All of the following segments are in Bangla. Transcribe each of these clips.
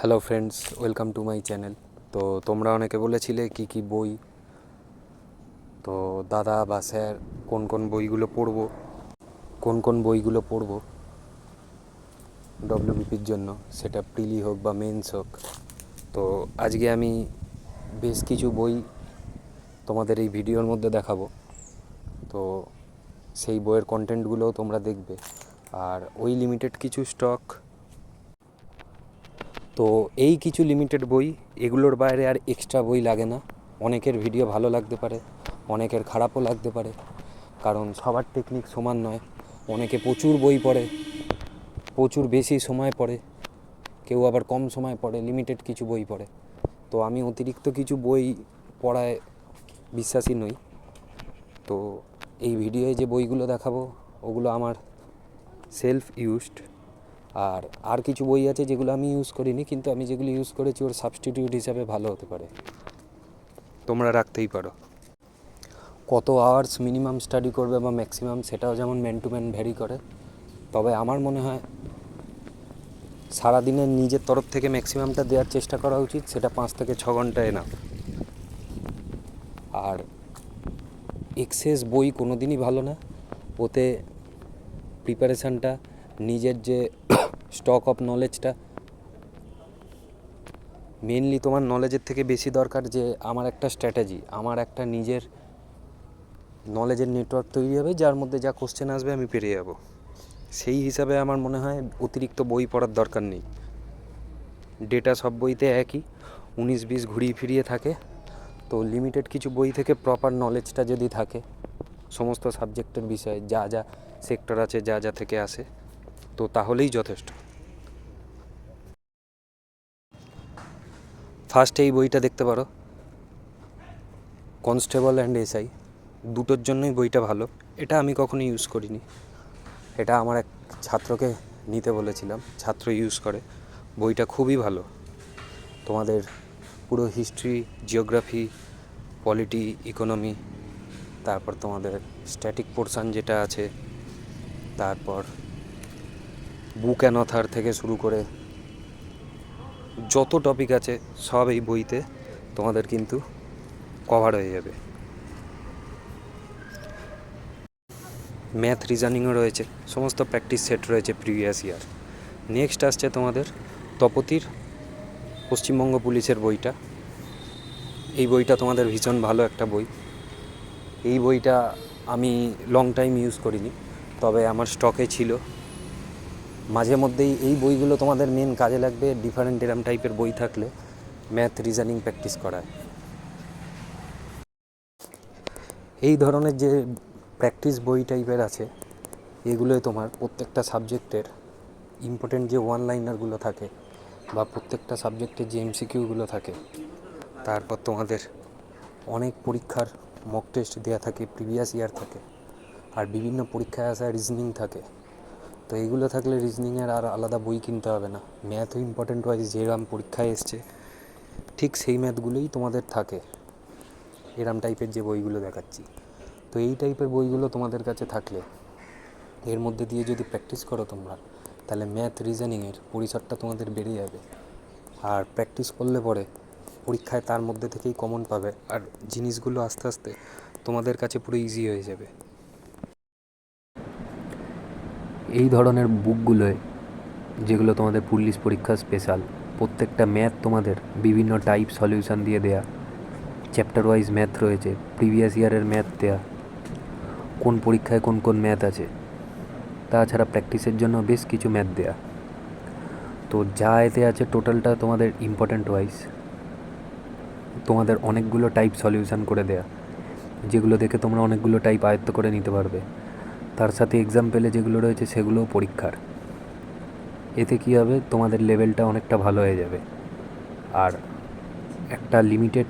Hello friends welcome to my channel তো তোমরা অনেকে বলেছিলে কি কি বই? তো দাদা বা স্যার কোন কোন বইগুলো পড়ব? কোন কোন বইগুলো পড়ব? ডব্লিউবিপির জন্য, সেটা প্রিলি হোক বা মেন্স হোক। তো আজকে আমি বেশ কিছু বই তোমাদের এই ভিডিওর মধ্যে দেখাবো। তো সেই বইয়ের কন্টেন্টগুলোও তোমরা দেখবে। আর ওই লিমিটেড কিছু স্টক তো এই কিছু লিমিটেড বই, এগুলোর বাইরে আর এক্সট্রা বই লাগে না। অনেকের ভিডিও ভালো লাগতে পারে, অনেকের খারাপও লাগতে পারে, কারণ সবার টেকনিক সমান নয়। অনেকে প্রচুর বই পড়ে, প্রচুর বেশি সময় পড়ে, কেউ আবার কম সময় পড়ে লিমিটেড কিছু বই পড়ে। তো আমি অতিরিক্ত কিছু বই পড়ায় বিশ্বাসী নই। তো এই ভিডিওয়ে যে বইগুলো দেখাবো, ওগুলো আমার সেলফ ইউজড আর আর কিছু বই আছে যেগুলো আমি ইউজ করিনি কিন্তু আমি যেগুলো ইউজ করেছি ওর সাবস্টিটিউট হিসাবে ভালো হতে পারে। তোমরা রাখতেই পারো। কত আওয়ার্স মিনিমাম স্টাডি করবে বা ম্যাক্সিমাম সেটাও যেমন ম্যান টু ম্যান ভ্যারি করে তবে আমার মনে হয় সারাদিনের নিজের তরফ থেকে ম্যাক্সিমামটা দেওয়ার চেষ্টা করা উচিত সেটা পাঁচ থেকে ছ ঘন্টায় না। আর এক্সেস বই কোনো দিনই ভালো না ওতে প্রিপারেশানটা নিজের যে স্টক অফ নলেজটা মেনলি তোমার নলেজের থেকে বেশি দরকার যে, আমার একটা স্ট্র্যাটেজি আমার একটা নিজের নলেজের নেটওয়ার্ক তৈরি হবে, যার মধ্যে যা কোশ্চেন আসবে আমি পেরে যাব। সেই হিসাবে আমার মনে হয় অতিরিক্ত বই পড়ার দরকার নেই। ডেটা সব বইতে একই, উনিশ বিশ ঘুরিয়ে ফিরিয়ে থাকে। তো লিমিটেড কিছু বই থেকে প্রপার নলেজটা যদি থাকে, সমস্ত সাবজেক্টের বিষয়ে যা যা সেক্টর আছে, যা যা থেকে আসে। তো তাহলেই যথেষ্ট। ফার্স্ট এই বইটা দেখতে পারো। কনস্টেবল অ্যান্ড এসআই দুটোর জন্যই বইটা ভালো। এটা আমি কখনো ইউজ করিনি। এটা আমার এক ছাত্রকে নিতে বলেছিলাম। ছাত্র ইউজ করে। বইটা খুবই ভালো। তোমাদের পুরো হিস্ট্রি জিওগ্রাফি পলিটি ইকোনমি তারপর তোমাদের স্ট্যাটিক পোর্শান যেটা আছে, তারপর বুক অ্যান্ড অথার থেকে শুরু করে যত টপিক আছে সব এই বইতে তোমাদের কিন্তু কভার হয়ে যাবে। ম্যাথ রিজনিংও রয়েছে, সমস্ত প্র্যাকটিস সেট রয়েছে প্রিভিয়াস ইয়ার নেক্সট আসছে তোমাদের তপতির পশ্চিমবঙ্গ পুলিশের বইটা। এই বইটা তোমাদের ভীষণ ভালো একটা বই। এই বইটা আমি লং টাইম ইউজ করিনি, তবে আমার স্টকে ছিল। মাঝে মধ্যেই এই বইগুলো তোমাদের মেন কাজে লাগবে ডিফারেন্ট এরম টাইপের বই থাকলে ম্যাথ রিজনিং প্র্যাকটিস করায় এই ধরনের যে প্র্যাকটিস বই টাইপের আছে, এগুলোই তোমার প্রত্যেকটা সাবজেক্টের ইম্পর্টেন্ট যে ওয়ান লাইনারগুলো থাকে বা প্রত্যেকটা সাবজেক্টের যে এমসিকিউগুলো থাকে, তারপর তোমাদের অনেক পরীক্ষার মক টেস্ট দেওয়া থাকে প্রিভিয়াস ইয়ার থাকে, আর বিভিন্ন পরীক্ষায় আসা রিজনিং থাকে। তো এইগুলো থাকলে রিজনিংয়ের আর আলাদা বই কিনতে হবে না। ম্যাথও ইম্পর্টেন্ট ওয়াইজ যেরকম পরীক্ষায় এসছে, ঠিক সেই ম্যাথগুলোই তোমাদের থাকে। এরম টাইপের যে বইগুলো দেখাচ্ছি। তো এই টাইপের বইগুলো তোমাদের কাছে থাকলে, এর মধ্যে দিয়ে যদি প্র্যাকটিস করো তোমরা, তাহলে ম্যাথ রিজনিংয়ের পরিসরটা তোমাদের বেড়ে যাবে। আর প্র্যাকটিস করলে পরে পরীক্ষায় তার মধ্যে থেকেই কমন পাবে। আর জিনিসগুলো আস্তে আস্তে তোমাদের কাছে পুরো ইজি হয়ে যাবে। এই ধরনের বুকগুলোয়, যেগুলো তোমাদের পুলিশ পরীক্ষা স্পেশাল প্রত্যেকটা ম্যাথ তোমাদের বিভিন্ন টাইপ সলিউশন দিয়ে দেয়া চ্যাপ্টার ওয়াইজ ম্যাথ রয়েছে প্রিভিয়াস ইয়ারের ম্যাথ দেয়া, কোন পরীক্ষায় কোন কোন ম্যাথ আছে, তাছাড়া প্র্যাকটিসের জন্য বেশ কিছু ম্যাথ দেয়া। তো যা এতে আছে টোটালটা তোমাদের ইম্পর্ট্যান্ট ওয়াইজ তোমাদের অনেকগুলো টাইপ সলিউশন করে দেয়া, যেগুলো দেখে তোমরা অনেকগুলো টাইপ আয়ত্ত করে নিতে পারবে। তার সাথে এক্সাম পেলে যেগুলো রয়েছে সেগুলোও পরীক্ষার। এতে কী হবে? তোমাদের লেভেলটা অনেকটা ভালো হয়ে যাবে। আর একটা লিমিটেড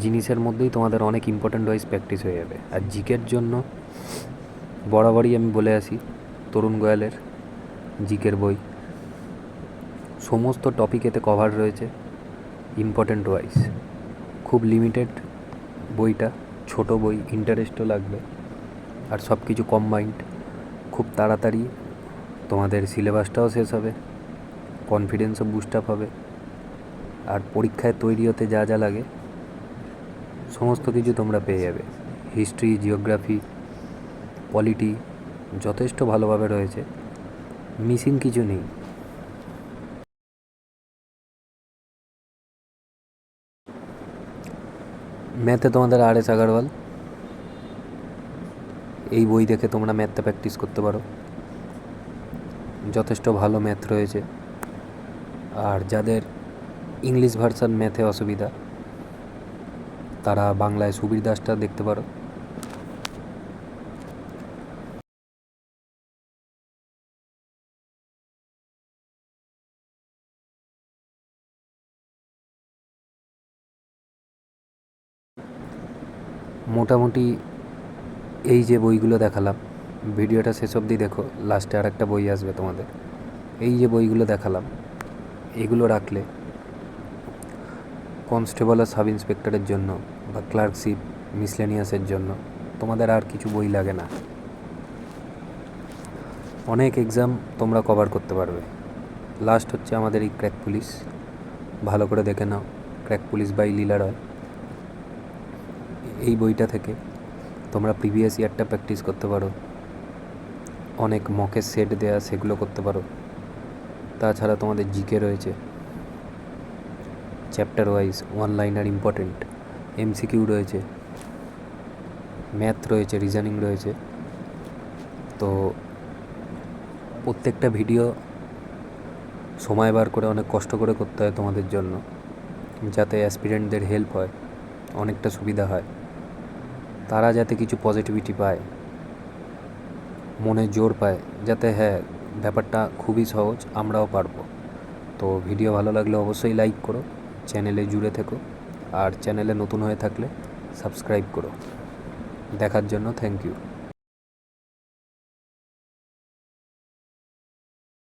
জিনিসের মধ্যেই তোমাদের অনেক ইম্পর্ট্যান্ট ওয়াইজ প্র্যাকটিস হয়ে যাবে। আর জিকের জন্য বরাবরই আমি বলে আসি, তরুণ গোয়ালের জিকের বই। সমস্ত টপিক এতে কভার রয়েছে ইম্পর্ট্যান্ট ওয়াইজ খুব লিমিটেড বইটা, ছোট বই ইন্টারেস্টও লাগবে। আর সব কিছু কম্বাইন্ড খুব তাড়াতাড়ি তোমাদের সিলেবাসটাও শেষ হবে কনফিডেন্সও বুস্ট আপ হবে, আর পরীক্ষায় তৈরি হতে যা যা লাগে, সমস্ত কিছু তোমরা পেয়ে যাবে। হিস্ট্রি জিওগ্রাফি পলিটি যথেষ্ট ভালোভাবে রয়েছে মিসিং কিছু নেই। ম্যাথে তোমাদের আর এস আগারওয়াল এই বই দেখে তোমরা ম্যাথটা প্র্যাকটিস করতে পারো। যথেষ্ট ভালো ম্যাথ রয়েছে। আর যাদের ইংলিশ ভার্সান ম্যাথে অসুবিধা, তারা বাংলায় সুবীর দাসটা দেখতে পারো। মোটামুটি এই যে বইগুলো দেখালাম, ভিডিওটা শেষ অবধি দেখো লাস্টে আর একটা বই আসবে তোমাদের। এই যে বইগুলো দেখালাম, এগুলো রাখলে কনস্টেবল আর সাব ইন্সপেক্টরের জন্য বা ক্লার্কশিপ মিসলেনিয়াসের জন্য তোমাদের আর কিছু বই লাগে না। অনেক এক্সাম তোমরা কভার করতে পারবে। লাস্ট হচ্ছে আমাদের এই ক্র্যাক পুলিশ ভালো করে দেখে নাও crack police by Leela Roy এই বইটা থেকে তোমরা প্রিভিয়াস ইয়ারটা প্র্যাকটিস করতে পারো। অনেক মকের সেট দেয়া, সেগুলো করতে পারো। তাছাড়া তোমাদের জিকে রয়েছে। Chapter wise one liner important MCQ রয়েছে। ম্যাথ রয়েছে রিজনিং রয়েছে। তো প্রত্যেকটা ভিডিও সময় বার করে, অনেক কষ্ট করে করতে হয় তোমাদের জন্য। যাতে অ্যাসপিরেন্টদের হেল্প হয়, অনেকটা সুবিধা হয়। তারা যাতে কিছু পজিটিভিটি পায়, মনে জোর পায়, যাতে হ্যাঁ ব্যাপারটা খুবই সহজ, আমরাও পারব। তো ভিডিও ভালো লাগলে অবশ্যই লাইক করো চ্যানেলে জুড়ে থেকো, আর চ্যানেলে নতুন হয়ে থাকলে সাবস্ক্রাইব করো। দেখার জন্য থ্যাংক ইউ